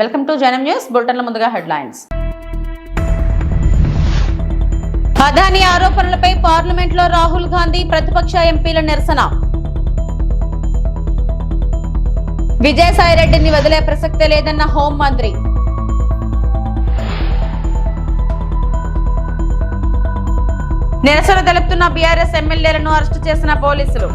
Welcome to Janam news బులెటిన్ల ముందుగా headlines. Adani ఆరోపణలపై పార్లమెంట్లో రాహుల్ గాంధీ ప్రతిపక్ష ఎంపీల నిరసన. విజయసాయిరెడ్డిని వదిలే ప్రసక్తే లేదన్న హోంమంత్రి నిరసన తెలుపుతున్న బీఆర్ఎస్ ఎమ్మెల్యేలను అరెస్టు చేసిన పోలీసులు.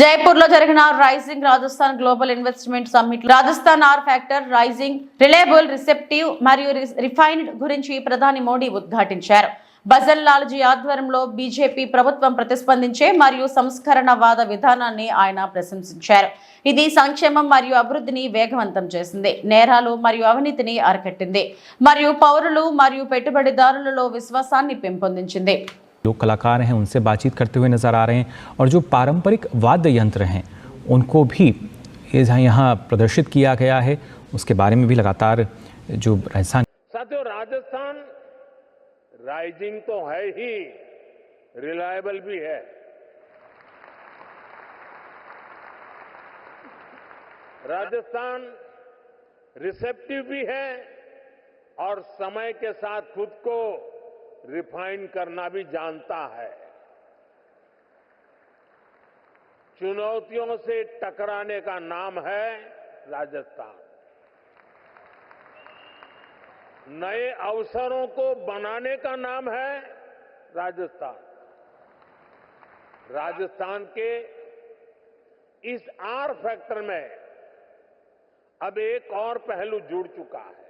జైపూర్లో జరిగిన rising Rajasthan global investment summit Rajasthan R factor rising reliable receptive మరియు రిఫైన్డ్ గురించి ప్రధాని మోడీ ఉద్ఘాటించారు. బజల్ లాల్జీ ఆధ్వర్యంలో బీజేపీ ప్రభుత్వం ప్రతిస్పందించే మరియు సంస్కరణవాద విధానాన్ని ఆయన ప్రశంసించారు. ఇది సంక్షేమం మరియు అభివృద్ధిని వేగవంతం చేసింది. నేరాలు మరియు అవినీతిని అరికట్టింది. మరియు పౌరులు మరియు పెట్టుబడిదారులలో విశ్వాసాన్ని పెంపొందించింది. जो कलाकार हैं, उनसे बातचीत करते हुए नज़र आ रहे हैं और जो पारंपरिक वाद्य यंत्र हैं, उनको भी यहाँ प्रदर्शित किया गया है। उसके बारे में भी लगातार जो राजस्थान साथियों, राजस्थान राइजिंग तो है ही रिलायबल भी है। राजस्थान रिसेप्टिव भी है और समय के साथ खुद को रिफाइन करना भी जानता है। चुनौतियों से टकराने का नाम है राजस्थान। नए अवसरों को बनाने का नाम है राजस्थान। राजस्थान के इस आर फैक्टर में अब एक और पहलू जुड़ चुका है।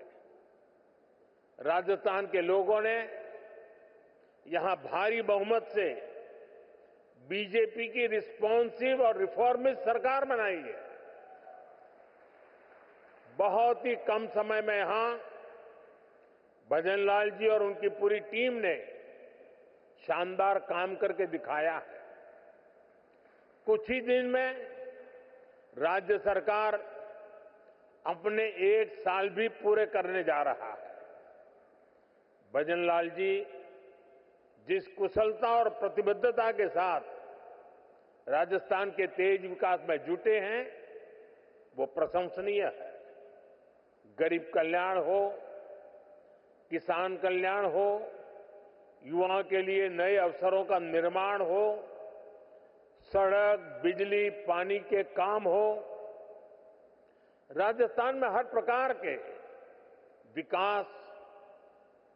राजस्थान के लोगों ने यहाँ भारी बहुमत से बीजेपी की रिस्पॉन्सिव और रिफॉर्मिस्ट सरकार बनाई है। बहुत ही कम समय में यहाँ भजन लाल जी और उनकी पूरी टीम ने शानदार काम करके दिखाया है। कुछ ही दिन में राज्य सरकार अपने एक साल भी पूरे करने जा रहा है। भजन लाल जी जिस कुशलता और प्रतिबद्धता के साथ राजस्थान के तेज विकास में जुटे हैं, वो प्रशंसनीय है। गरीब कल्याण हो, किसान कल्याण हो युवाओं के लिए नए अवसरों का निर्माण हो, सड़क, बिजली, पानी के काम हो, राजस्थान में हर प्रकार के विकास,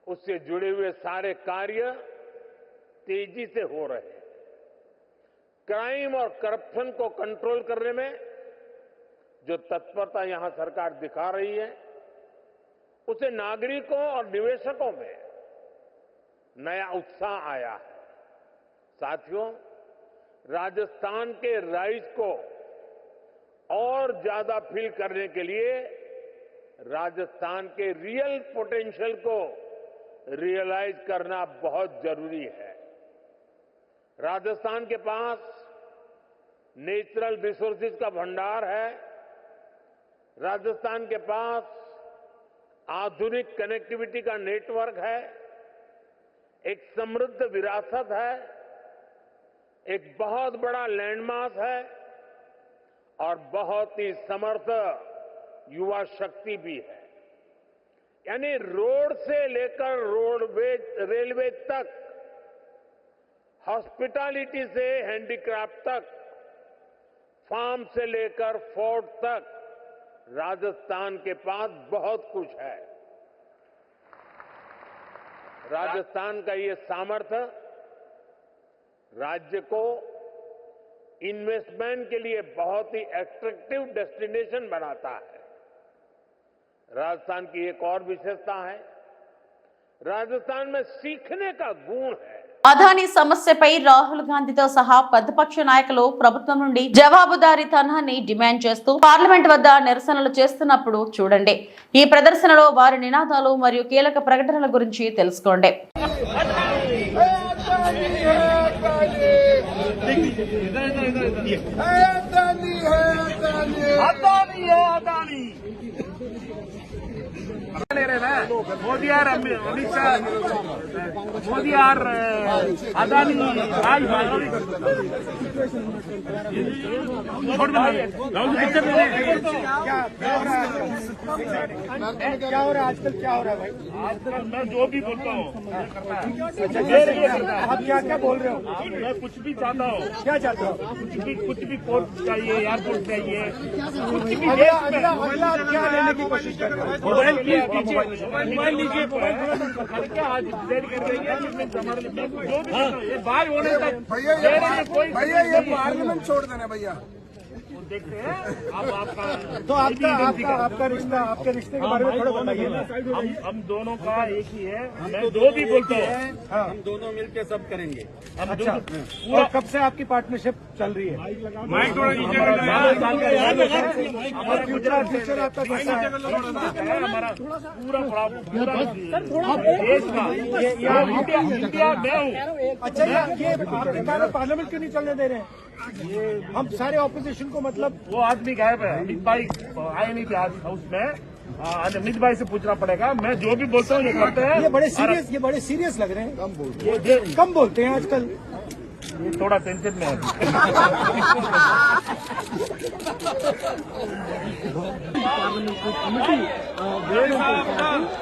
उससे जुड़े हुए सारे कार्य तेज़ी से हो रहे हैं। क्राइम और करप्शन को कंट्रोल करने में जो तत्परता यहाँ सरकार दिखा रही है, उसे नागरिकों और निवेशकों में नया उत्साह आया है। साथियों, राजस्थान के राइज को और ज़्यादा फील करने के लिए राजस्थान के रियल पोटेंशियल को रियलाइज़ करना बहुत ज़रूरी है। राजस्थान के पास नेचुरल रिसोर्सेज का भंडार है। राजस्थान के पास आधुनिक कनेक्टिविटी का नेटवर्क है। एक समृद्ध विरासत है। एक बहुत बड़ा लैंडमार्क है। और बहुत ही समर्थ युवा शक्ति भी है। यानी रोड से लेकर रोडवे, रेलवे तक हॉस्पिटैलिटी से हैंडीक्राफ्ट तक, फार्म से लेकर फोर्ट तक, राजस्थान के पास बहुत कुछ है। राजस्थान का ये सामर्थ्य, राज्य को इन्वेस्टमेंट के लिए बहुत ही एट्रैक्टिव डेस्टिनेशन बनाता है। राजस्थान की एक और विशेषता है, राजस्थान में सीखने का गुण है। అదానీ సమస్యపై రాహుల్ గాంధీతో సహా ప్రతిపక్ష నాయకులు ప్రభుత్వం నుండి జవాబుదారీతనాన్ని డిమాండ్ చేస్తూ పార్లమెంట్ వద్ద నిరసనలు చేస్తున్నప్పుడు చూడండి. ఈ ప్రదర్శనలో వారి నినాదాలు మరియు కీలక ప్రకటనల గురించి తెలుసుకోండి. अदानी रहे अदानी मोदी और अमित शाह मोदी और अदानी आज ले क्या हो रहा है? आजकल क्या हो रहा है भाई? आजकल मैं जो भी बोलता हूँ। है। आप क्या क्या बोल रहे हो? मैं कुछ भी चाहता हूँ। क्या चाहते हो? कुछ भी कुछ भी कोर्ट चाहिए एयरपोर्ट चाहिए कुछ भी अगला अगला अगला क्या लेने की कोशिश कर। रहे हो हाँ। भैया ये पार्लियामेंट छोड़ देना भैया। देखते हैं। अब आपका तो आपका आपका आपका रिश्ता आपके रिश्ते के बारे में थोड़ा बताइए ना। हम हम दोनों का एक ही है। मैं दो भी बोलता हूँ। हाँ। हम अच्छा। दोनों पूरा और कब से आपकी पार्टनरशिप चल रही है? माइक थोड़ा नीचे है। आपका कैसा है? है हमारा पूरा पूरा देश का ये ये इंडिया मैं हूँ अच्छा ये आपके कारण पार्लियामेंट क्यों नहीं चलने दे रहे हैं? हम सारे ऑपोजिशन को मतलब वो आदमी गायब है। अमित भाई आए नहीं थे आज हाउस में। अमित भाई से पूछना पड़ेगा। मैं जो भी बोलता हूँ ये करते हैं। ये बड़े सीरियस ये बड़े सीरियस लग रहे हैं। कम बोलते ये- कम बोलते हैं आजकल। ये थोड़ा टेंशन में है।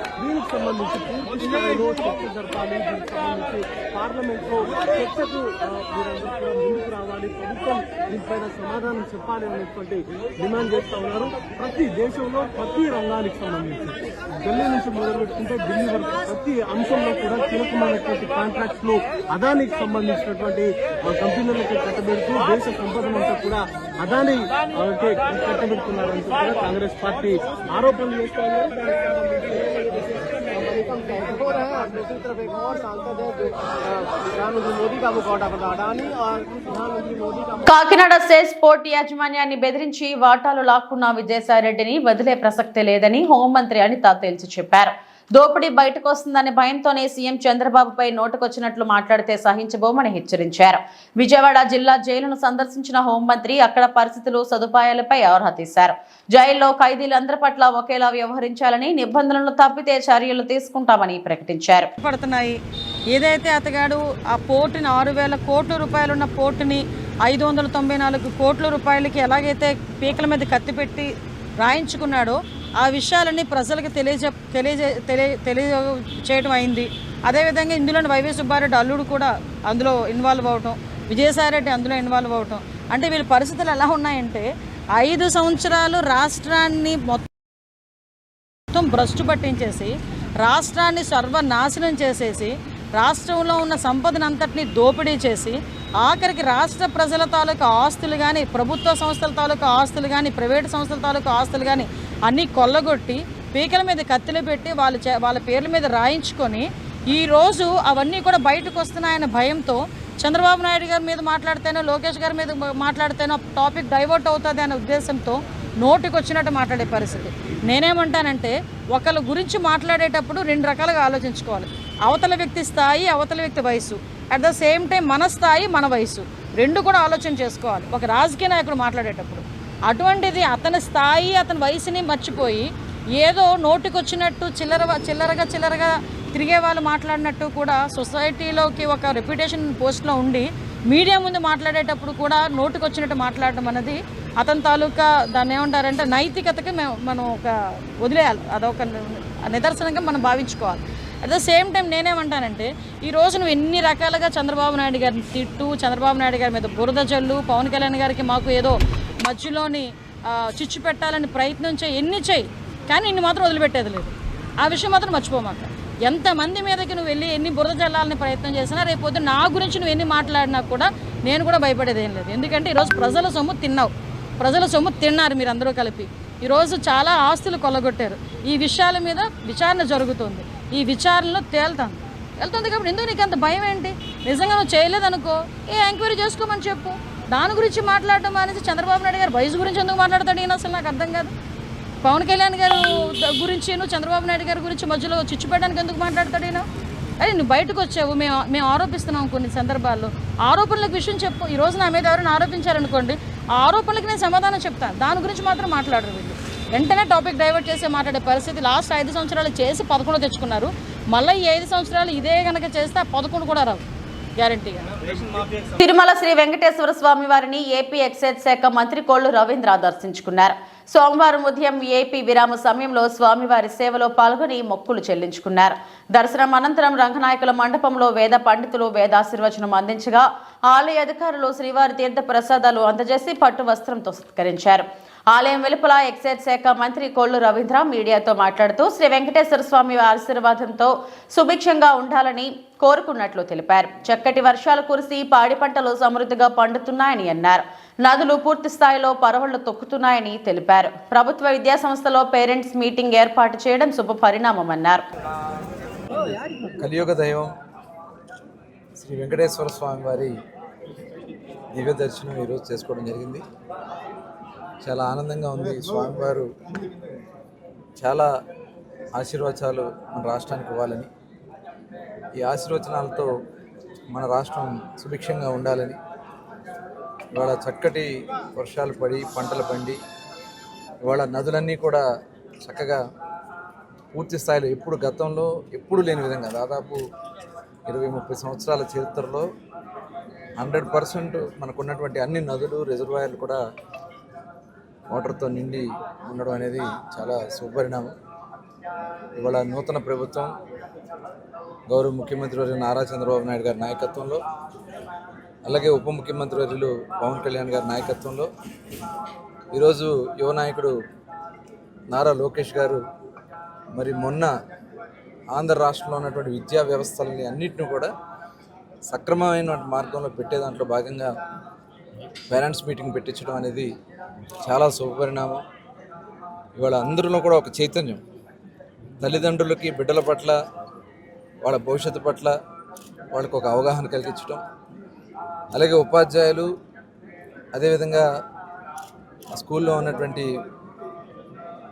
దీనికి సంబంధించి పూర్తి స్థాయిలో చర్చ జరపాలి. దీనికి సంబంధించి పార్లమెంట్లో చర్చకు మీరందరూ కూడా ముందుకు రావాలి. ప్రభుత్వం దీనిపైన సమాధానం చెప్పాలి అనేటువంటి డిమాండ్ చేస్తా ఉన్నారు. ప్రతి దేశంలో ప్రతి రంగానికి సంబంధించి. ఢిల్లీ నుంచి మొదలుపెట్టుకుంటే ఢిల్లీ వరకు ప్రతి అంశంలో కూడా కీలకమైనటువంటి కాంట్రాక్ట్స్లో అదానికి సంబంధించినటువంటి ఆ, కంపెనీలకు కట్టబెడుతూ దేశ సంపదనంతా కూడా అదాని కట్టబెడుతున్నారంటూ కూడా కాంగ్రెస్ పార్టీ ఆరోపణలు చేస్తా ఉన్నారు. संबंधित हो रहा है दूसरी तरफ एक और सांसद है जो अ, प्रधानमंत्री मोदी का मुखौटा बना अडानी और प्रधानमंत्री मोदी का కాకినాడ సెస్ పోర్ట్ యాజమాన్యాన్ని బెదిరించి వాటాలు లాక్కున్న విజయసాయిరెడ్డిని వదిలే ప్రసక్తే లేదని హోంమంత్రి అనిత తేల్చి చెప్పారు దోపిడీ బయటకు వస్తుందనే భయంతోనే సీఎం చంద్రబాబుపై నోటుకొచ్చినట్లు మాట్లాడితే సహించబోమని హెచ్చరించారు. విజయవాడ జిల్లా జైలును సందర్శించిన హోంమంత్రి అక్కడ పరిస్థితులు సదుపాయాలపై ఆరా తీశారు. జైల్లో ఖైదీలందరి పట్ల ఒకేలా వ్యవహరించాలని నిబంధనలు తప్పితే చర్యలు తీసుకుంటామని ప్రకటించారు. పడుతున్నాయి. ఏదైతే అతగాడు ఆ పోర్టుని ఆరు వేల కోట్ల రూపాయలున్న పోర్టుని ఐదు వందల తొంభై నాలుగు కోట్ల రూపాయలకి ఎలాగైతే పీకల మీద కత్తిపెట్టి రాయించుకున్నాడో ఆ విషయాలన్నీ ప్రజలకు తెలియజే తెలియజే తెలియ తెలియచేయడం అయింది. అదేవిధంగా ఇందులోని వైవే సుబ్బారెడ్డి అల్లుడు కూడా అందులో ఇన్వాల్వ్ అవటం విజయసాయిరెడ్డి అందులో ఇన్వాల్వ్ అవటం. అంటే వీళ్ళ పరిస్థితులు ఎలా ఉన్నాయంటే ఐదు సంవత్సరాలు రాష్ట్రాన్ని మొత్తం మొత్తం భ్రష్టు పట్టించేసి రాష్ట్రాన్ని సర్వనాశనం చేసేసి రాష్ట్రంలో ఉన్న సంపదను అంతటినీ దోపిడీ చేసి ఆఖరికి రాష్ట్ర ప్రజల తాలూకా ఆస్తులు కానీ ప్రభుత్వ సంస్థల తాలూకా ఆస్తులు కానీ ప్రైవేట్ సంస్థల తాలూకా ఆస్తులు కానీ అన్నీ కొల్లగొట్టి పీకల మీద కత్తిలు పెట్టి వాళ్ళ చే వాళ్ళ పేర్ల మీద రాయించుకొని ఈరోజు అవన్నీ కూడా బయటకు వస్తున్నాయన్న భయంతో చంద్రబాబు నాయుడు గారి మీద మాట్లాడితేనో లోకేష్ గారి మీద మాట్లాడితేనో టాపిక్ డైవర్ట్ అవుతుంది అనే ఉద్దేశంతో నోటికి వచ్చినట్టు మాట్లాడే పరిస్థితి. నేనేమంటానంటే ఒకళ్ళ గురించి మాట్లాడేటప్పుడు రెండు రకాలుగా ఆలోచించుకోవాలి. అవతల వ్యక్తి స్థాయి అవతల వ్యక్తి వయసు. అట్ ద సేమ్ టైం మన స్థాయి మన వయసు. రెండు కూడా ఆలోచన చేసుకోవాలి. ఒక రాజకీయ నాయకుడు మాట్లాడేటప్పుడు. అటువంటిది అతని స్థాయి అతని వయసుని మర్చిపోయి ఏదో నోటికొచ్చినట్టు చిల్లర చిల్లరగా చిల్లరగా తిరిగే వాళ్ళు మాట్లాడినట్టు కూడా సొసైటీలోకి ఒక రెప్యుటేషన్ పోస్ట్లో ఉండి మీడియా ముందు మాట్లాడేటప్పుడు కూడా నోటుకొచ్చినట్టు మాట్లాడడం అనేది అతని తాలూకా దాన్ని ఏమంటారంటే నైతికతకి మేము మనం ఒక వదిలేయాలి. అదొక నిదర్శనంగా మనం భావించుకోవాలి. అట్ ద సేమ్ టైం నేనేమంటానంటే ఈ రోజు నువ్వు ఎన్ని రకాలుగా చంద్రబాబు నాయుడు గారిని తిట్టు చంద్రబాబు నాయుడు గారి మీద బురద జల్లు పవన్ కళ్యాణ్ గారికి మాకు ఏదో మధ్యలోని చిచ్చు పెట్టాలని ప్రయత్నం చేయి ఎన్ని చేయి కానీ ఇన్ని మాత్రం వదిలిపెట్టేది లేదు. ఆ విషయం మాత్రం మర్చిపోమాక. ఎంతమంది మీదకి నువ్వు వెళ్ళి ఎన్ని బురద చల్లాలని ప్రయత్నం చేసినా రేపు నా గురించి నువ్వు ఎన్ని మాట్లాడినా కూడా నేను కూడా భయపడేది ఏం లేదు. ఎందుకంటే ఈరోజు ప్రజల సొమ్ము తిన్నావు. ప్రజల సొమ్ము తిన్నారు మీరు అందరూ కలిపి. ఈరోజు చాలా ఆస్తులు కొల్లగొట్టారు. ఈ విషయాల మీద విచారణ జరుగుతుంది. ఈ విచారణలో తేలుతాను. వెళ్తుంది కాబట్టి ఎందుకు నీకు అంత భయం ఏంటి? నిజంగా నువ్వు చేయలేదనుకో. ఏ ఎంక్వైరీ చేసుకోమని చెప్పు. దాని గురించి మాట్లాడటం అనేసి చంద్రబాబు నాయుడు గారు వయసు గురించి ఎందుకు మాట్లాడతాడు ఈయన అసలు నాకు అర్థం కాదు. పవన్ కళ్యాణ్ గారు గురించి చంద్రబాబు నాయుడు గారి గురించి మధ్యలో చిచ్చు పెట్టడానికి ఎందుకు మాట్లాడతాడు ఈయన? అరే నువ్వు బయటకు వచ్చావు మేము మేము ఆరోపిస్తున్నాం కొన్ని సందర్భాల్లో. ఆరోపణలకు విషయం చెప్పు ఈ రోజు నా మీద ఎవరైనా ఆరోపించారనుకోండి ఆ ఆరోపణలకు నేను సమాధానం చెప్తాను దాని గురించి మాత్రం మాట్లాడరు వీళ్ళు. వెంటనే టాపిక్ డైవర్ట్ చేసి మాట్లాడే పరిస్థితి లాస్ట్ ఐదు సంవత్సరాలు చేసి పదకొండు తెచ్చుకున్నారు. మళ్ళీ ఈ ఐదు సంవత్సరాలు ఇదే కనుక చేస్తే ఆ పదకొండు కూడా రావు. గ్యారంటీగా తిరుమల శ్రీ వెంకటేశ్వర స్వామి వారిని ఏపీ ఎక్సైజ్ శాఖ మంత్రి కోళ్ళు రవీంద్ర దర్శించుకున్నారు. సోమవారం ఉదయం ఏపీ విరామ సమయంలో స్వామివారి సేవలో పాల్గొని మొక్కులు చెల్లించుకున్నారు. దర్శనం అనంతరం రంగనాయకుల మండపంలో వేద పండితులు వేదాశీర్వచనం అందించగా ఆలయ అధికారులు శ్రీవారి తీర్థ ప్రసాదాలు అందజేసి పట్టు వస్త్రంతో సత్కరించారు. ఆలయం వెలుపల ఎక్సైజ్ శాఖ మంత్రి కోళ్ళు రవీంద్ర మీడియాతో మాట్లాడుతూ శ్రీ వెంకటేశ్వర స్వామి ఆశీర్వాదంతో సుభిక్షంగా ఉండాలని కోరుకున్నట్లు తెలిపారు. చక్కటి వర్షాలు కురిసి పాడి పంటలు సమృద్ధిగా పండుతున్నాయని అన్నారు. నదులు పూర్తి స్థాయిలో పరవళ్ళు తొక్కుతున్నాయని తెలిపారు. ప్రభుత్వ విద్యా సంస్థలో పేరెంట్స్ మీటింగ్ ఏర్పాటు చేయడం శుభ పరిణామమన్నారు కలియుగ దైవం శ్రీ వెంకటేశ్వర స్వామి వారి దివ్య దర్శనం ఈరోజు చేసుకోవడం జరిగింది. చాలా ఆనందంగా ఉంది. స్వామివారు చాలా ఆశీర్వచనాలు మన రాష్ట్రానికి ఇవ్వాలని ఈ ఆశీర్వచనాలతో మన రాష్ట్రం సుభిక్షంగా ఉండాలని ఇవాళ చక్కటి వర్షాలు పడి పంటలు పండి ఇవాళ నదులన్నీ కూడా చక్కగా పూర్తి స్థాయిలో ఎప్పుడు గతంలో ఎప్పుడు లేని విధంగా దాదాపు ఇరవై ముప్పై సంవత్సరాల చరిత్రలో హండ్రెడ్ పర్సెంట్ మనకున్నటువంటి అన్ని నదులు రిజర్వాయర్లు కూడా వాటర్తో నిండి ఉండడం అనేది చాలా శుభపరిణామం. ఇవాళ నూతన ప్రభుత్వం గౌరవ ముఖ్యమంత్రి వారి నారా చంద్రబాబు నాయుడు గారి నాయకత్వంలో అలాగే ఉప ముఖ్యమంత్రి వర్యులు పవన్ కళ్యాణ్ గారి నాయకత్వంలో ఈరోజు యువ నాయకుడు నారా లోకేష్ గారు మరి మొన్న ఆంధ్ర రాష్ట్రంలో ఉన్నటువంటి విద్యా వ్యవస్థలని అన్నింటిని కూడా సక్రమమైన మార్గంలో పెట్టే దాంట్లో భాగంగా పేరెంట్స్ మీటింగ్ పెట్టించడం అనేది చాలా శుభపరిణామం. ఇవాళ అందరిలో కూడా ఒక చైతన్యం. తల్లిదండ్రులకి బిడ్డల పట్ల వాళ్ళ భవిష్యత్తు పట్ల వాళ్ళకు ఒక అవగాహన కలిగించడం అలాగే ఉపాధ్యాయులు అదేవిధంగా ఆ స్కూల్లో ఉన్నటువంటి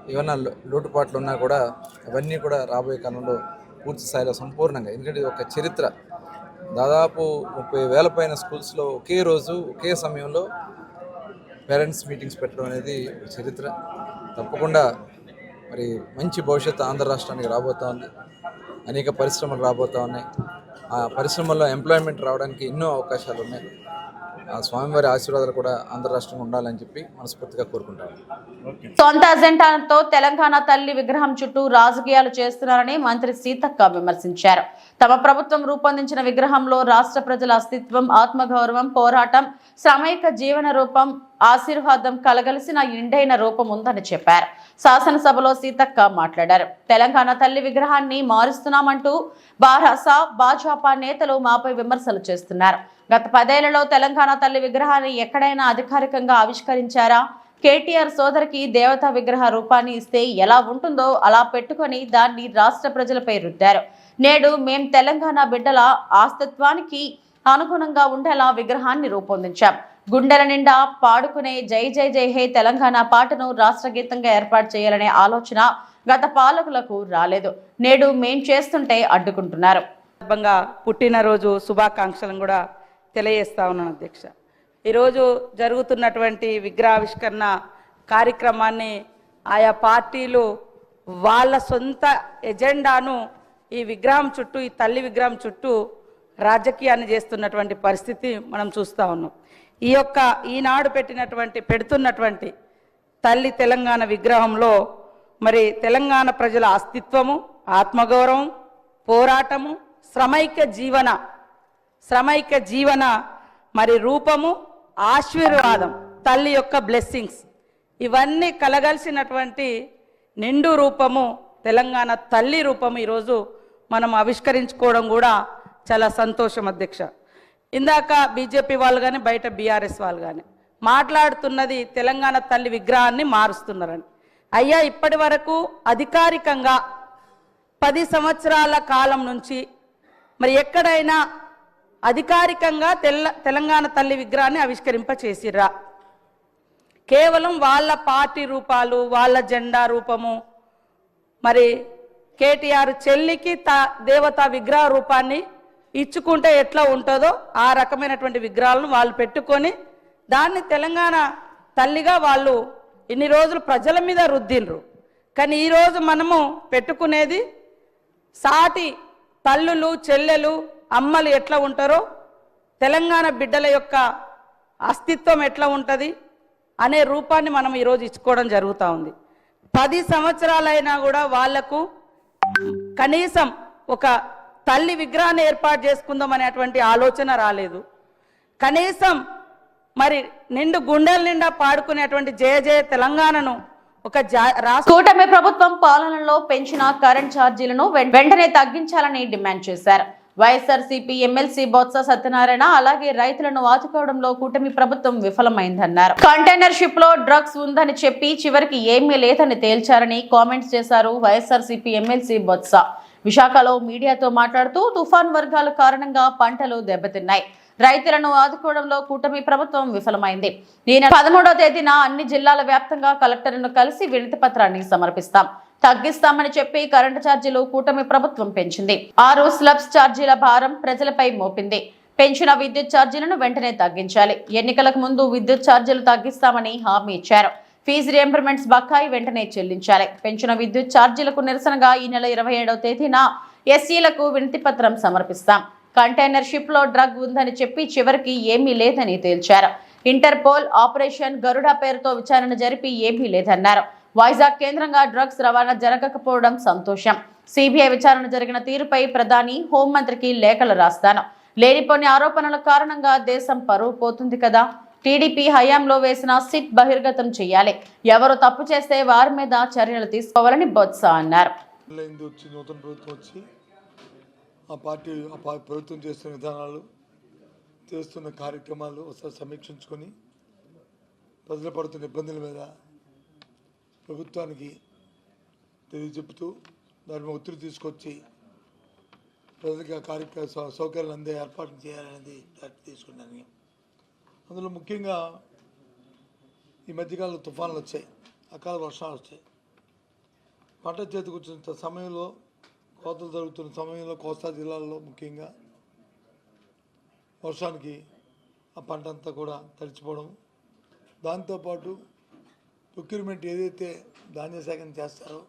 ఏమైనా లో- లోటుపాట్లు ఉన్నా కూడా అవన్నీ కూడా రాబోయే కాలంలో పూర్తి స్థాయిలో సంపూర్ణంగా ఎందుకంటే ఇది ఒక చరిత్ర. దాదాపు ముప్పై వేల పైన స్కూల్స్లో ఒకే రోజు ఒకే సమయంలో పేరెంట్స్ మీటింగ్స్ పెట్టడం అనేది ఒక చరిత్ర. తప్పకుండా మరి మంచి భవిష్యత్తు ఆంధ్ర రాష్ట్రానికి రాబోతా ఉంది. అనేక పరిశ్రమలు రాబోతా ఉన్నాయి. ఆ పరిశ్రమల్లో ఎంప్లాయ్మెంట్ రావడానికి ఎన్నో అవకాశాలు ఉన్నాయి. ఆ స్వామివారి ఆశీర్వాదాలు కూడా ఆంధ్ర రాష్ట్రంలో ఉండాలని చెప్పి మనస్ఫూర్తిగా కోరుకుంటాను. సొంత అజెండాతో తెలంగాణ తల్లి విగ్రహం చుట్టూ రాజకీయాలు చేస్తున్నారని మంత్రి సీతక్క విమర్శించారు. తమ ప్రభుత్వం రూపొందించిన విగ్రహంలో రాష్ట్ర ప్రజల అస్తిత్వం ఆత్మగౌరవం పోరాటం శ్రమైక జీవన రూపం ఆశీర్వాదం కలగలిసిన ఇండైన రూపం ఉందని చెప్పారు. శాసనసభలో సీతక్క మాట్లాడారు. తెలంగాణ తల్లి విగ్రహాన్ని మారుస్తున్నామంటూ బారాసా భాజపా నేతలు మాపై విమర్శలు చేస్తున్నారు. గత పదేళ్ళలో తెలంగాణ తల్లి విగ్రహాన్ని ఎక్కడైనా అధికారికంగా ఆవిష్కరించారా? కేటీఆర్ సోదరికి దేవతా విగ్రహ రూపాన్ని ఇస్తే ఎలా ఉంటుందో అలా పెట్టుకొని దాన్ని రాష్ట్ర ప్రజలపై రుద్దారు. నేడు మేం తెలంగాణ బిడ్డల ఆస్తిత్వానికి అనుగుణంగా ఉండేలా విగ్రహాన్ని రూపొందించాం. గుండెల నిండా పాడుకునే జై జై జై హే తెలంగాణ పాటను రాష్ట్ర గీతంగా ఏర్పాటు చేయాలనే ఆలోచన గత పాలకులకు రాలేదు. నేడు మేం చేస్తుంటే అడ్డుకుంటున్నారు. సందర్భంగా పుట్టినరోజు శుభాకాంక్షలను కూడా తెలియజేస్తా ఉన్నాను అధ్యక్ష. ఈరోజు జరుగుతున్నటువంటి విగ్రహావిష్కరణ కార్యక్రమాన్ని ఆయా పార్టీలు వాళ్ళ సొంత ఎజెండాను ఈ విగ్రహం చుట్టూ ఈ తల్లి విగ్రహం చుట్టూ రాజకీయాన్ని చేస్తున్నటువంటి పరిస్థితి మనం చూస్తూ ఉన్నాం. ఈ యొక్క ఈనాడు పెట్టినటువంటి పెడుతున్నటువంటి తల్లి తెలంగాణ విగ్రహంలో మరి తెలంగాణ ప్రజల అస్తిత్వము ఆత్మగౌరవం పోరాటము శ్రమైక జీవన శ్రమైక జీవన మరి రూపము ఆశీర్వాదం తల్లి యొక్క బ్లెస్సింగ్స్ ఇవన్నీ కలగలిసినటువంటి నిండు రూపము తెలంగాణ తల్లి రూపము ఈరోజు మనం ఆవిష్కరించుకోవడం కూడా చాలా సంతోషం అధ్యక్ష. ఇందాక బీజేపీ వాళ్ళు కానీ బయట బీఆర్ఎస్ వాళ్ళు కానీ మాట్లాడుతున్నది తెలంగాణ తల్లి విగ్రహాన్ని మారుస్తున్నారని. అయ్యా ఇప్పటి వరకు అధికారికంగా పది సంవత్సరాల కాలం నుంచి మరి ఎక్కడైనా అధికారికంగా తెల్ల తెలంగాణ తల్లి విగ్రహాన్ని ఆవిష్కరింప చేసిర్రా కేవలం వాళ్ళ పార్టీ రూపాలు వాళ్ళ జెండా రూపము మరి కేటీఆర్ చెల్లికి తా దేవతా విగ్రహ రూపాన్ని ఇచ్చుకుంటే ఎట్లా ఉంటుందో ఆ రకమైనటువంటి విగ్రహాలను వాళ్ళు పెట్టుకొని దాన్ని తెలంగాణ తల్లిగా వాళ్ళు ఇన్ని రోజులు ప్రజల మీద రుద్దిండ్రు. కానీ ఈరోజు మనము పెట్టుకునేది సాటి తల్లులు చెల్లెలు అమ్మలు ఎట్లా ఉంటారో తెలంగాణ బిడ్డల యొక్క అస్తిత్వం ఎట్లా ఉంటుంది అనే రూపాన్ని మనం ఈరోజు ఇచ్చుకోవడం జరుగుతూ ఉంది. పది సంవత్సరాలైనా కూడా వాళ్ళకు కనీసం ఒక తల్లి విగ్రహాన్ని ఏర్పాటు చేసుకుందాం అనేటువంటి ఆలోచన రాలేదు. కనీసం మరి నిండు గుండెల నిండా పాడుకునేటువంటి జయ జయ తెలంగాణను ఒక జా కూటమి ప్రభుత్వం పాలనలో పెంచిన కరెంట్ ఛార్జీలను వెంటనే తగ్గించాలని డిమాండ్ చేశారు. వైఎస్ఆర్సీపీ ఎమ్మెల్సీ బొత్స సత్యనారాయణ అలాగే రైతులను ఆదుకోవడంలో కూటమి ప్రభుత్వం విఫలమైందన్నారు. కంటైనర్ షిప్లో డ్రగ్స్ ఉందని చెప్పి చివరికి ఏమీ లేదని తేల్చారని కామెంట్స్ చేశారు వైఎస్ఆర్సీపీ ఎమ్మెల్సీ బొత్స. విశాఖలో మీడియాతో మాట్లాడుతూ తుఫాన్ వర్గాల కారణంగా పంటలు దెబ్బతిన్నాయి. రైతులను ఆదుకోవడంలో కూటమి ప్రభుత్వం విఫలమైంది. నేను పదమూడవ తేదీన అన్ని జిల్లాల వ్యాప్తంగా కలెక్టర్ను కలిసి వినతి పత్రాన్ని సమర్పిస్తాం. తగ్గిస్తామని చెప్పి కరెంటు ఛార్జీలు కూటమి ప్రభుత్వం పెంచింది. ఆరు స్లబ్స్ ఛార్జీల భారం ప్రజలపై మోపింది. పెంచిన విద్యుత్ ఛార్జీలను వెంటనే తగ్గించాలి. ఎన్నికలకు ముందు విద్యుత్ ఛార్జీలు తగ్గిస్తామని హామీ ఇచ్చారు. ఫీజు రియంబర్మెంట్స్ బకాయి వెంటనే చెల్లించాలి. పెంచిన విద్యుత్ ఛార్జీలకు నిరసనగా ఈ నెల ఇరవై ఏడవ తేదీన ఎస్సీలకు వినతి పత్రం సమర్పిస్తాం. కంటైనర్ షిప్లో డ్రగ్ ఉందని చెప్పి చివరికి ఏమీ లేదని తేల్చారు. ఇంటర్పోల్ ఆపరేషన్ గరుడ పేరుతో విచారణ జరిపి ఏమీ లేదన్నారు. వైజాగ్ కేంద్రంగా డ్రగ్స్ రవాణా జరగకపోవడం సంతోషం. సిబిఐ విచారణ జరిగిన తీరుపై ప్రధాని హోంమంత్రికి లేఖలు రాస్తాను. లేనిపోని ఆరోపణల కారణంగా దేశం పరువు పోతుంది కదా? టీడీపీ హయాంలో వేసిన సిట్ బహిర్గతం చేయాలి. ఎవరు తప్పు చేస్తే వారి మీద చర్యలు తీసుకోవాలని బొత్స అన్నారు. వచ్చి నూతన ప్రభుత్వం వచ్చి ఆ పార్టీ ఆ ప్రభుత్వం చేస్తున్న విధానాలు చేస్తున్న కార్యక్రమాలు ఒకసారి సమీక్షించుకొని ప్రజలు పడుతున్న ఇబ్బందుల మీద ప్రభుత్వానికి తెలియజెప్పుతూ దాని మీద ఒత్తిడి తీసుకొచ్చి ప్రజలకి ఆ కార్యక్రమ సౌకర్యాలు అందే ఏర్పాటు చేయాలనేది తీసుకున్నాను. అందులో ముఖ్యంగా ఈ మధ్యకాలంలో తుఫాన్లు వచ్చాయి అకాల వర్షాలు వచ్చాయి. పంట చేతికి వచ్చిన సమయంలో కోతలు జరుగుతున్న సమయంలో కోస్తా జిల్లాల్లో ముఖ్యంగా వర్షానికి ఆ పంట అంతా కూడా తడిచిపోవడం. దాంతోపాటు ప్రొక్యూర్మెంట్ ఏదైతే ధాన్య సేకరణ చేస్తారో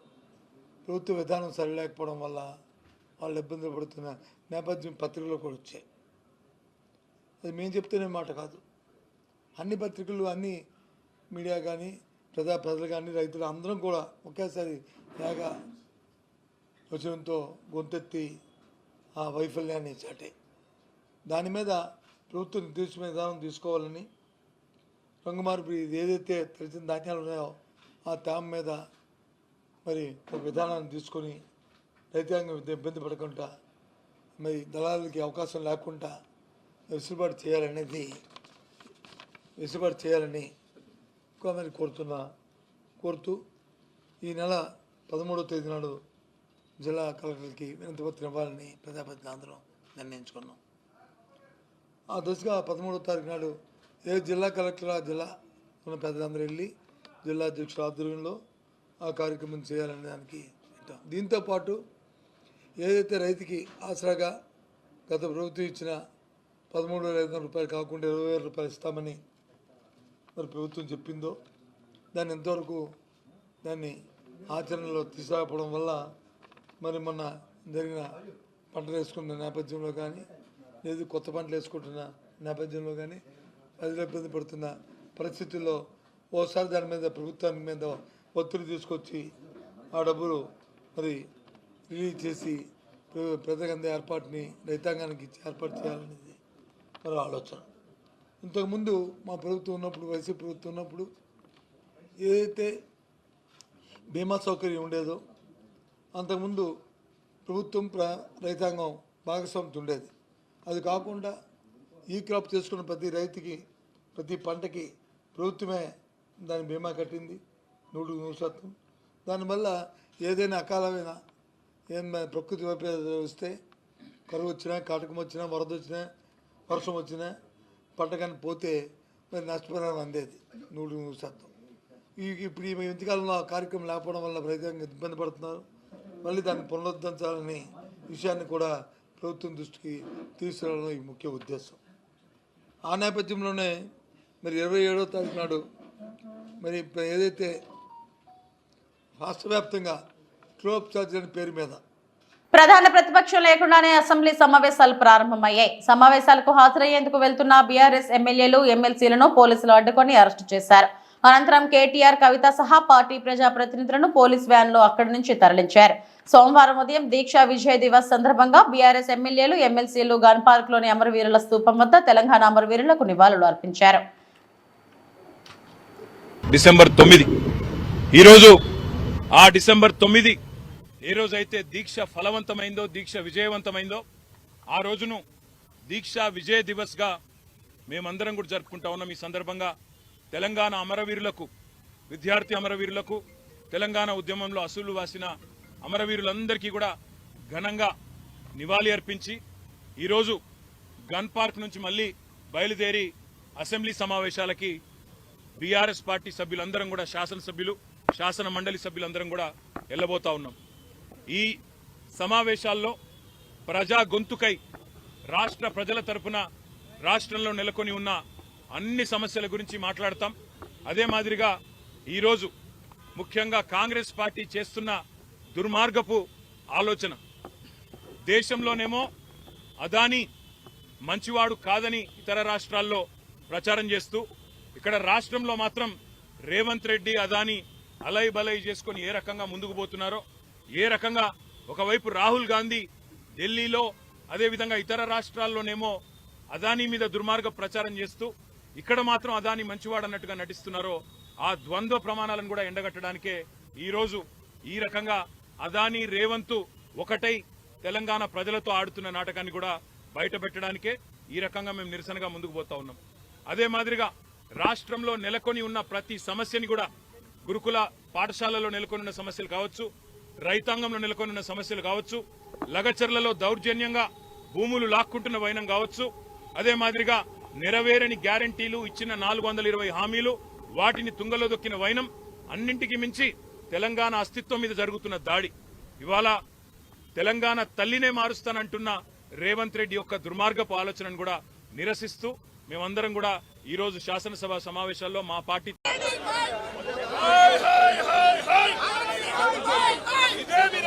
ప్రభుత్వ విధానం సరిలేకపోవడం వల్ల వాళ్ళు ఇబ్బందులు పడుతున్న నేపథ్యం పత్రికలో కూడా వచ్చాయి. అది మేము చెప్తేనే మాట కాదు. అన్ని పత్రికలు అన్ని మీడియా కానీ ప్రజా ప్రజలు కానీ రైతులు అందరం కూడా ఒకేసారి ఏక వచనంతో గొంతెత్తి ఆ వైఫల్యాన్ని చాటే. దాని మీద ప్రభుత్వం నిర్దేశమైన విధానం తీసుకోవాలని రంగుమార్పు ఇది ఏదైతే తెలిసిన ధాన్యాలు ఉన్నాయో ఆ తేమ మీద మరి ఒక విధానాన్ని తీసుకొని రైతాంగం ఇబ్బంది పడకుండా మరి దళాలకి అవకాశం లేకుండా వెసులుబాటు చేయాలనేది వెసులుబాటు చేయాలని ఎక్కువ మరి కోరుతున్నా కోరుతూ ఈ నెల పదమూడవ తేదీ నాడు జిల్లా కలెక్టర్కి వినతి పత్రం ఇవ్వాలని ప్రజాప్రతినిధులు అందరం నిర్ణయించుకున్నాం. ఆ దశగా పదమూడవ తారీఖు నాడు ఏ జిల్లా కలెక్టర్ ఆ జిల్లా ఉన్న పెద్దలందరూ వెళ్ళి జిల్లా అధ్యక్షుల ఆధ్వర్యంలో ఆ కార్యక్రమం చేయాలనే దానికి దీంతో దీంతోపాటు ఏదైతే రైతుకి ఆసరాగా గత ప్రభుత్వం ఇచ్చిన పదమూడు వేల ఐదు వందల రూపాయలు కాకుండా ఇరవై వేల రూపాయలు ఇస్తామని మరి ప్రభుత్వం చెప్పిందో దాన్ని ఎంతవరకు దాన్ని ఆచరణలో తీసుకురాకపోవడం వల్ల మరి మొన్న జరిగిన పంటలు వేసుకున్న నేపథ్యంలో కానీ లేదు కొత్త పంటలు వేసుకుంటున్న నేపథ్యంలో కానీ ప్రజలు ఇబ్బంది పడుతున్న పరిస్థితుల్లో ఓసారి దాని మీద ప్రభుత్వాన్ని మీద ఒత్తిడి తీసుకొచ్చి ఆ డబ్బులు మరి రిలీజ్ చేసి ప్ర- ప్రజలకు అందే ఏర్పాటుని రైతాంగానికి ఇచ్చి ఏర్పాటు చేయాలనేది మరి ఆలోచన. ఇంతకుముందు మా ప్రభుత్వం ఉన్నప్పుడు వైసీపీ ప్రభుత్వం ఉన్నప్పుడు ఏదైతే బీమా సౌకర్యం ఉండేదో అంతకుముందు ప్రభుత్వం ప్ర రైతాంగం భాగస్వామ్యం ఉండేది. అది కాకుండా ఈ క్రాప్ చేసుకున్న ప్రతి రైతుకి ప్రతి పంటకి ప్రభుత్వమే దాని బీమా కట్టింది నూరు నూరు శాతం. దానివల్ల ఏదైనా అకాలమైన ఏమైనా ప్రకృతి వైపరీత్యాలు వస్తే కరువు వచ్చినా కాటకం వచ్చినా వరద వచ్చినా వర్షం వచ్చినా పంట పోతే మరి నష్టపరిహారం అందేది. నూరు నూరు శాతం. ఈ ఇప్పుడు ఈ మధ్యకాలంలో ఆ కార్యక్రమం లేకపోవడం వల్ల రైతాంగం ఇబ్బంది పడుతున్నారు. మళ్ళీ దాన్ని పునరుద్ధరించాలని విషయాన్ని కూడా ప్రభుత్వం దృష్టికి తీసుకురావడం ఈ ముఖ్య ఉద్దేశం. ఆ నేపథ్యంలోనే మరి ఇరవై ఏడవ తారీఖు నాడు మరి ఇప్పుడు ఏదైతే రాష్ట్ర వ్యాప్తంగా ట్రోప్ ఛార్జ్ అనే పేరు మీద ప్రధాన ప్రతిపక్షం లేకుండానే అసెంబ్లీ సమావేశాలు ప్రారంభమయ్యాయి. సమావేశాలకు హాజరయ్యేందుకు వెళ్తున్న బీఆర్ఎస్ ఎమ్మెల్యేలు ఎమ్మెల్సీలను పోలీసులు అడ్డుకొని అరెస్టు చేశారు. అనంతరం కేటీఆర్ కవిత సహా పార్టీ ప్రజాప్రతినిధులను పోలీస్ వ్యాన్లో అక్కడి నుంచి తరలించారు. సోమవారం ఉదయం దీక్షా విజయ్ దివస్ సందర్భంగా బీఆర్ఎస్ ఎమ్మెల్యేలు ఎమ్మెల్సీలు గన్ పార్క్లోని అమరవీరుల స్థూపం వద్ద తెలంగాణ అమరవీరులకు నివాళులు అర్పించారు. డిసెంబర్ తొమ్మిది. ఈరోజు ఆ డిసెంబర్ తొమ్మిది ఏ రోజైతే దీక్ష ఫలవంతమైందో దీక్ష విజయవంతమైందో ఆ రోజును దీక్ష విజయ దివస్గా మేమందరం కూడా జరుపుకుంటా ఉన్నాం. ఈ సందర్భంగా తెలంగాణ అమరవీరులకు విద్యార్థి అమరవీరులకు తెలంగాణ ఉద్యమంలో అసూలు వాసిన అమరవీరులందరికీ కూడా ఘనంగా నివాళి అర్పించి ఈరోజు గన్ పార్క్ నుంచి మళ్ళీ బయలుదేరి అసెంబ్లీ సమావేశాలకి బీఆర్ఎస్ పార్టీ సభ్యులందరం కూడా శాసనసభ్యులు శాసన మండలి సభ్యులందరం కూడా వెళ్ళబోతా ఉన్నాం. ఈ సమావేశాల్లో ప్రజా గొంతుకై రాష్ట్ర ప్రజల తరపున రాష్ట్రంలో నెలకొని ఉన్న అన్ని సమస్యల గురించి మాట్లాడతాం. అదే మాదిరిగా ఈరోజు ముఖ్యంగా కాంగ్రెస్ పార్టీ చేస్తున్న దుర్మార్గపు ఆలోచన. దేశంలోనేమో అదానీ మంచివాడు కాదని ఇతర రాష్ట్రాల్లో ప్రచారం చేస్తూ ఇక్కడ రాష్ట్రంలో మాత్రం రేవంత్ రెడ్డి అదాని అలై బలై చేసుకొని ఏ రకంగా ముందుకు పోతున్నారో ఏ రకంగా ఒకవైపు రాహుల్ గాంధీ ఢిల్లీలో అదేవిధంగా ఇతర రాష్ట్రాల్లోనేమో అదానీ మీద దుర్మార్గ ప్రచారం చేస్తూ ఇక్కడ మాత్రం అదాని మంచివాడు అన్నట్టుగా నటిస్తున్నారో ఆ ద్వంద్వ ప్రమాణాలను కూడా ఎండగట్టడానికే ఈరోజు ఈ రకంగా అదాని రేవంతు ఒకటై తెలంగాణ ప్రజలతో ఆడుతున్న నాటకాన్ని కూడా బయటపెట్టడానికే ఈ రకంగా మేము నిరసనగా ముందుకు పోతా ఉన్నాం. అదే మాదిరిగా రాష్ట్రంలో నెలకొని ఉన్న ప్రతి సమస్యని కూడా గురుకుల పాఠశాలలో నెలకొని ఉన్న సమస్యలు కావచ్చు రైతాంగంలో నెలకొన్న సమస్యలు కావచ్చు లగచర్లలో దౌర్జన్యంగా భూములు లాక్కుంటున్న వైనం కావచ్చు అదే మాదిరిగా నెరవేరని గ్యారంటీలు ఇచ్చిన నాలుగు వందల ఇరవై హామీలు వాటిని తుంగలో దొక్కిన వైనం అన్నింటికి మించి తెలంగాణ అస్తిత్వం మీద జరుగుతున్న దాడి. ఇవాళ తెలంగాణ తల్లినే మారుస్తానంటున్న రేవంత్ రెడ్డి యొక్క దుర్మార్గపు ఆలోచనను కూడా నిరసిస్తూ మేమందరం కూడా ఈ రోజు శాసనసభ సమావేశాల్లో మా party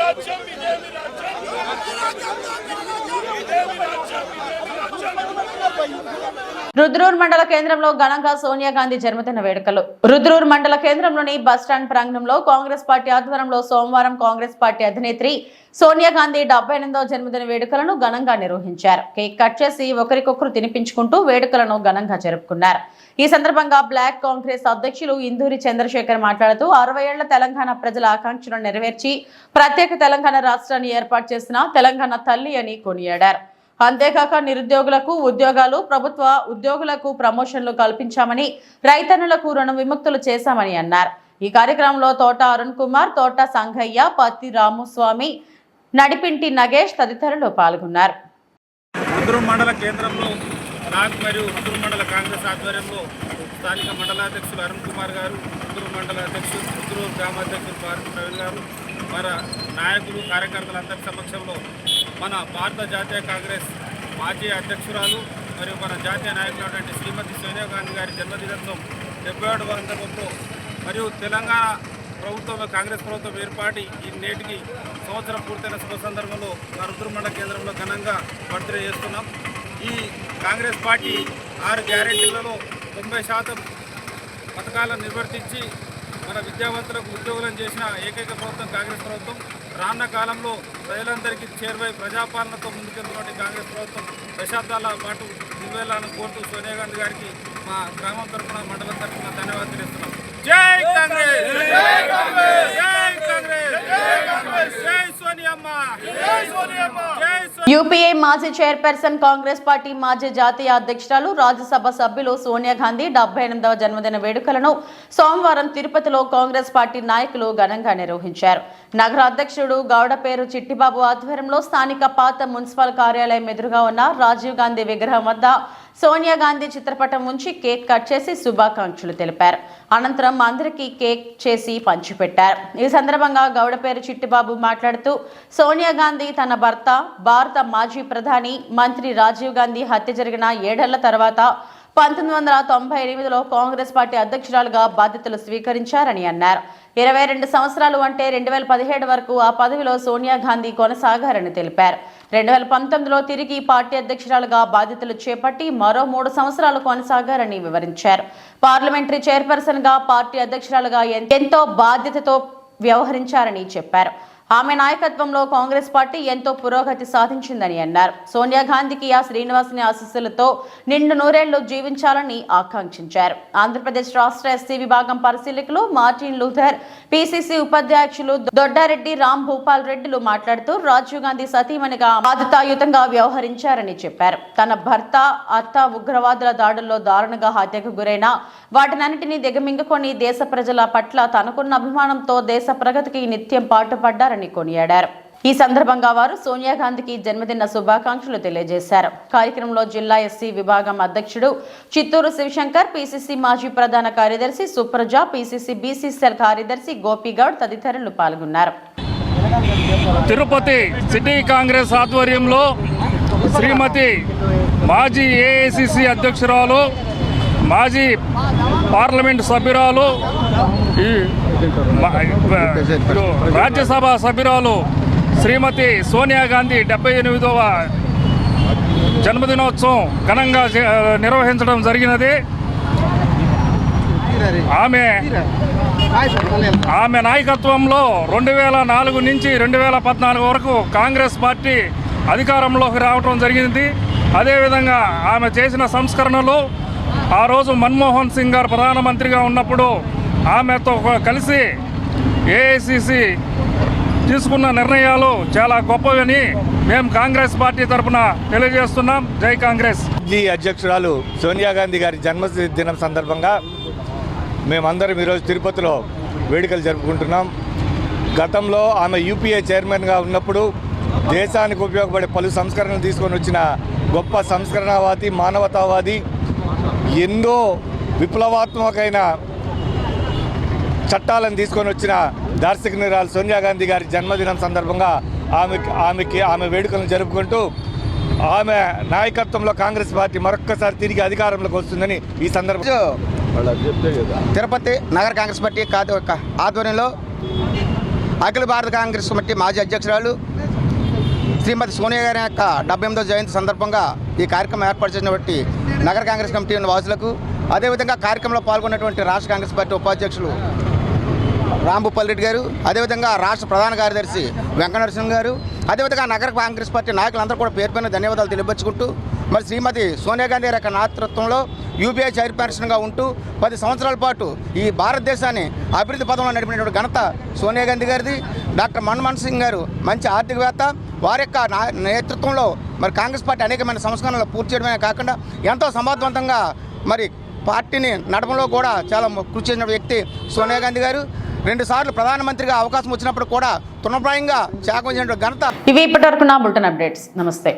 Ercan bir demir Ercan. Rudrur మండల కేంద్రంలో ఘనంగా సోనియా గాంధీ జన్మదిన వేడుకలు. రుద్రూర్ మండల కేంద్రంలోని బస్టాండ్ ప్రాంగణంలో కాంగ్రెస్ పార్టీ ఆధ్వర్యంలో సోమవారం కాంగ్రెస్ పార్టీ అధినేత్రి సోనియా గాంధీ డెబ్బై ఎనిమిదవ జన్మదిన వేడుకలను ఘనంగా నిర్వహించారు. కేక్ కట్ చేసి ఒకరికొకరు తినిపించుకుంటూ వేడుకలను ఘనంగా జరుపుకున్నారు. ఈ సందర్భంగా బ్లాక్ కాంగ్రెస్ అధ్యక్షులు ఇందూరి చంద్రశేఖర్ మాట్లాడుతూ అరవై ఏళ్ళ తెలంగాణ ప్రజల ఆకాంక్షలను నెరవేర్చి ప్రత్యేక తెలంగాణ రాష్ట్రాన్ని ఏర్పాటు చేసిన తెలంగాణ తల్లి అని కొనియాడారు. అంతేకాక నిరుద్యోగులకు ఉద్యోగాలు ప్రభుత్వ ఉద్యోగులకు ప్రమోషన్లు కల్పించామని రైతన్నులకు రుణ విముక్తులు చేశామని అన్నారు. ఈ కార్యక్రమంలో తోట అరుణ్ కుమార్ తోట సంఘయ్య పత్తి రాముస్వామి నడిపింటి నగేష్ తదితరులు పాల్గొన్నారు. రుద్రు మండల కేంద్రంలో నాగ్ మరియు రుద్రు మండల కాంగ్రెస్ ఆధ్వర్యంలో స్థానిక మండలాధ్యక్షులు అరుణ్ కుమార్ గారు రుద్రు మండల అధ్యక్షులు రుద్రు గ్రామాధ్యక్షులు పార్టీ ప్రవీణ్ గారు మన నాయకులు కార్యకర్తలందరి సమక్షంలో మన భారత జాతీయ కాంగ్రెస్ మాజీ అధ్యక్షురాలు మరియు మన జాతీయ నాయకులైనటువంటి శ్రీమతి సోనియా గాంధీ గారి జన్మదినోత్సవం డెబ్బై ఏడు సందర్భంలో మరియు తెలంగాణ ప్రభుత్వం కాంగ్రెస్ ప్రభుత్వం ఏర్పాటి ఈ నేటికి సంవత్సరం పూర్తయిన శుభ సందర్భంలో మా కేంద్రంలో ఘనంగా బర్త్డే చేస్తున్నాం. ఈ కాంగ్రెస్ పార్టీ ఆరు గ్యారెంటీలలో తొంభై శాతం పథకాలను నిర్వర్తించి మన విద్యావంతులకు ఉద్యోగులను చేసిన ఏకైక ప్రభుత్వం కాంగ్రెస్ ప్రభుత్వం. రానున్న కాలంలో ప్రజలందరికీ చేరువై ప్రజాపాలనతో ముందుకెళ్తున్నటువంటి కాంగ్రెస్ ప్రభుత్వం దశాబ్దాల పాటు నివేళాలను కోరుతూ సోనియా గాంధీ గారికి మా గ్రామం తరఫున మండలం తరఫున ధన్యవాదాలు తెలుస్తున్నాం జై కాంగ్రెస్! జై కాంగ్రెస్! జై కాంగ్రెస్! జై కాంగ్రెస్! జై సోనియమ్మ! జై సోనియమ్మ! జై యూపీఏ మాజీ చైర్పర్సన్ కాంగ్రెస్ పార్టీ మాజీ జాతీయ అధ్యక్షురాలు రాజ్యసభ సభ్యులు సోనియా గాంధీ డెబ్బై ఎనిమిదవ జన్మదిన వేడుకలను సోమవారం తిరుపతిలో కాంగ్రెస్ పార్టీ నాయకులు ఘనంగా నిర్వహించారు. నగర అధ్యక్షుడు గౌడపేరు చిట్టిబాబు ఆధ్వర్యంలో స్థానిక పాత మున్సిపల్ కార్యాలయం ఎదురుగా ఉన్న రాజీవ్ గాంధీ విగ్రహం వద్ద సోనియా గాంధీ చిత్రపటం ఉంచి కేక్ కట్ చేసి శుభాకాంక్షలు తెలిపారు. అనంతరం అందరికీ కేక్ చేసి పంచిపెట్టారు. ఈ సందర్భంగా గౌడపేరు చిట్టిబాబు మాట్లాడుతూ సోనియా గాంధీ తన భర్త భారత మాజీ ప్రధాని మంత్రి రాజీవ్ గాంధీ హత్య జరిగిన ఏడేళ్ళ తర్వాత పంతొమ్మిది వందల తొంభై ఎనిమిదిలో కాంగ్రెస్ పార్టీ అధ్యక్షురాలుగా బాధ్యతలు స్వీకరించారని అన్నారు. ఇరవై రెండు సంవత్సరాలు అంటే రెండు వేల పదిహేడు వరకు ఆ పదవిలో సోనియా గాంధీ కొనసాగారని తెలిపారు. రెండు వేల పంతొమ్మిదిలో తిరిగి పార్టీ అధ్యక్షురాలుగా బాధ్యతలు చేపట్టి మరో మూడు సంవత్సరాలు కొనసాగారని వివరించారు. పార్లమెంటరీ చైర్పర్సన్గా పార్టీ అధ్యక్షురాలుగా ఎంతో బాధ్యతతో వ్యవహరించారని చెప్పారు. ఆమె నాయకత్వంలో కాంగ్రెస్ పార్టీ ఎంతో పురోగతి సాధించిందని అన్నారు. సోనియా గాంధీకి ఆ శ్రీనివాసుని ఆశీస్సులతో నిండు నూరేళ్ళు జీవించాలని ఆకాంక్షించారు. ఆంధ్రప్రదేశ్ రాష్ట్ర ఎస్సీ విభాగం పరిశీలకులు మార్టిన్ లూథర్ పిసిసి ఉపాధ్యక్షులు దొడ్డారెడ్డి రామ్ భూపాల్ రెడ్డిలు మాట్లాడుతూ రాజీవ్ గాంధీ సతీమణిగా బాధ్యతాయుతంగా వ్యవహరించారని చెప్పారు. తన భర్త అత్త ఉగ్రవాదుల దాడుల్లో దారుణంగా హత్యకు గురైన వాటినన్నింటినీ దిగమింగుకొని దేశ ప్రజల పట్ల తనకున్న అభిమానంతో దేశ ప్రగతికి నిత్యం పాటుపడ్డారు చేశారని కొనియాడారు. ఈ సందర్భంగా వారు సోనియా గాంధీకి జన్మదిన శుభాకాంక్షలు తెలియజేశారు. కార్యక్రమంలో జిల్లా ఎస్సీ విభాగం అధ్యక్షుడు చిత్తూరు శివశంకర్ పిసిసి మాజీ ప్రధాన కార్యదర్శి సుప్రజ పిసిసి బీసీసీఎల్ కార్యదర్శి గోపిగౌడ్ తదితరులు పాల్గొన్నారు. తిరుపతి సిటీ కాంగ్రెస్ ఆధ్వర్యంలో శ్రీమతి మాజీ ఏఐసిసి అధ్యక్షురాలు మాజీ పార్లమెంట్ సభ్యురాలు ఈ రాజ్యసభ సభ్యురాలు శ్రీమతి సోనియా గాంధీ డెబ్బై ఎనిమిదవ జన్మదినోత్సవం ఘనంగా నిర్వహించడం జరిగినది. ఆమె ఆమె నాయకత్వంలో రెండు వేల నాలుగు నుంచి రెండు వేల పద్నాలుగు వరకు కాంగ్రెస్ పార్టీ అధికారంలోకి రావడం జరిగింది. అదేవిధంగా ఆమె చేసిన సంస్కరణలు ఆ రోజు మన్మోహన్ సింగ్ గారు ప్రధానమంత్రిగా ఉన్నప్పుడు ఆమెతో కలిసి ఏఐసిసి తీసుకున్న నిర్ణయాలు చాలా గొప్పవని మేము కాంగ్రెస్ పార్టీ తరఫున తెలియజేస్తున్నాం. జై కాంగ్రెస్. జీ అధ్యక్షురాలు సోనియా గాంధీ గారి జన్మదినం సందర్భంగా మేమందరం ఈరోజు తిరుపతిలో వేడుకలు జరుపుకుంటున్నాం. గతంలో ఆమె యూపీఏ చైర్మన్గా ఉన్నప్పుడు దేశానికి ఉపయోగపడే పలు సంస్కరణలు తీసుకొని వచ్చిన గొప్ప సంస్కరణవాది మానవతావాది ఎన్నో విప్లవాత్మకమైన చట్టాలను తీసుకొని వచ్చిన దార్శనికురాలు సోనియా గాంధీ గారి జన్మదినం సందర్భంగా ఆమెకి ఆమెకి ఆమె వేడుకలను జరుపుకుంటూ ఆమె నాయకత్వంలో కాంగ్రెస్ పార్టీ మరొక్కసారి తిరిగి అధికారంలోకి వస్తుందని ఈ సందర్భంగా తిరుపతి నగర కాంగ్రెస్ పార్టీ ఆధ్వర్యంలో అఖిల భారత కాంగ్రెస్ కమిటీ మాజీ అధ్యక్షురాలు శ్రీమతి సోనియా గారి యొక్క డెబ్బై ఎనిమిదో జయంతి సందర్భంగా ఈ కార్యక్రమం ఏర్పాటు చేసినటువంటి నగర కాంగ్రెస్ కమిటీ వాసులకు అదేవిధంగా కార్యక్రమంలో పాల్గొన్నటువంటి రాష్ట్ర కాంగ్రెస్ పార్టీ ఉపాధ్యక్షులు రాంభూపాల్ రెడ్డి గారు అదేవిధంగా రాష్ట్ర ప్రధాన కార్యదర్శి వెంకటనరసింహ గారు అదేవిధంగా నగర కాంగ్రెస్ పార్టీ నాయకులందరూ కూడా పేరు పైన ధన్యవాదాలు తెలియపరుచుకుంటూ మరి శ్రీమతి సోనియా గాంధీ గారి యొక్క నేతృత్వంలో యూపీఐ చైర్పర్సన్గా ఉంటూ పది సంవత్సరాల పాటు ఈ భారతదేశాన్ని అభివృద్ధి పదంలో నడిపినటువంటి ఘనత సోనియా గాంధీ గారిది. డాక్టర్ మన్మోహన్ సింగ్ గారు మంచి ఆర్థికవేత్త. వారి యొక్క నా- నేతృత్వంలో మరి కాంగ్రెస్ పార్టీ అనేకమైన సంస్కరణలు పూర్తి చేయడమే కాకుండా ఎంతో సమర్థవంతంగా మరి పార్టీని నడపంలో కూడా చాలా కృషి చేసిన వ్యక్తి సోనియా గాంధీ గారు. రెండుసార్లు ప్రధానమంత్రిగా అవకాశం వచ్చినప్పుడు కూడా తృణప్రాయంగా త్యాగం చేసిన ఘనత. ఇవి ఇప్పటివరకు నా బులెటిన్ అప్డేట్స్. నమస్తే.